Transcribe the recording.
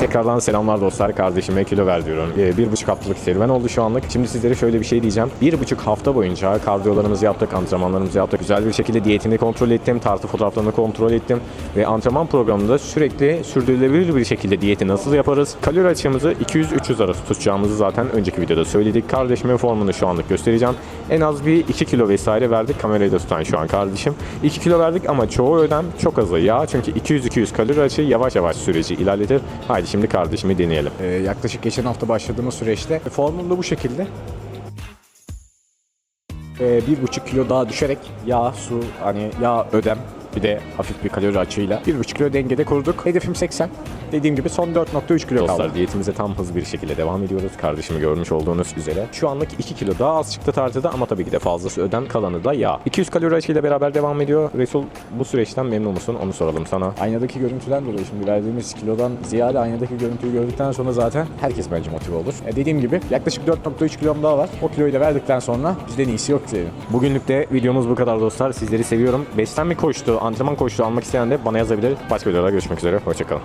Tekrardan selamlar dostlar. Kardeşime kilo ver diyorum. Ee, bir buçuk haftalık serüven oldu şu anlık. Şimdi sizlere şöyle bir şey diyeceğim. Bir buçuk hafta boyunca kardiyolarımızı yaptık, antrenmanlarımızı yaptık. Güzel bir şekilde diyetimi kontrol ettim, tartı fotoğraflarını kontrol ettim. Ve antrenman programında sürekli sürdürülebilir bir şekilde diyeti nasıl yaparız? Kalori açığımızı 200-300 arası tutacağımızı zaten önceki videoda söyledik. Kardeşimin formunu şu anlık göstereceğim. En az bir 2 kilo vesaire verdik. Kamerayı da tutan şu an kardeşim. 2 kilo verdik ama çoğu ödem çok azı yağ. Çünkü 200-200 kalori açığı yavaş yavaş süreci ilerletir. Haydi şimdi kardeşimi deneyelim. Ee, yaklaşık geçen hafta başladığımız süreçte formum da bu şekilde. Ee, bir buçuk kilo daha düşerek yağ, su, hani yağ ödem bir de hafif bir kalori açığıyla bir buçuk kilo dengede kurduk. Hedefim 80. Dediğim gibi son 4.3 kilo kaldı. Dostlar diyetimize tam hız bir şekilde devam ediyoruz. Kardeşimi görmüş olduğunuz üzere. Şu anlık 2 kilo daha az çıktı tartıda ama tabii ki de fazlası ödem kalanı da yağ. 200 kalori açığıyla beraber devam ediyor. Resul bu süreçten memnun musun? Onu soralım sana. Aynadaki görüntüden dolayı şimdi verdiğimiz kilodan ziyade aynadaki görüntüyü gördükten sonra zaten herkes bence motive olur. E dediğim gibi yaklaşık 4.3 kilom daha var. O kiloyu da verdikten sonra bizden iyisi yok diyelim. Bugünlük de videomuz bu kadar dostlar. Sizleri seviyorum. Beslenme koçluğu, antrenman koçluğu almak isteyen de bana yazabilir. Başka videolarda görüşmek üzere. Hoşçakalın.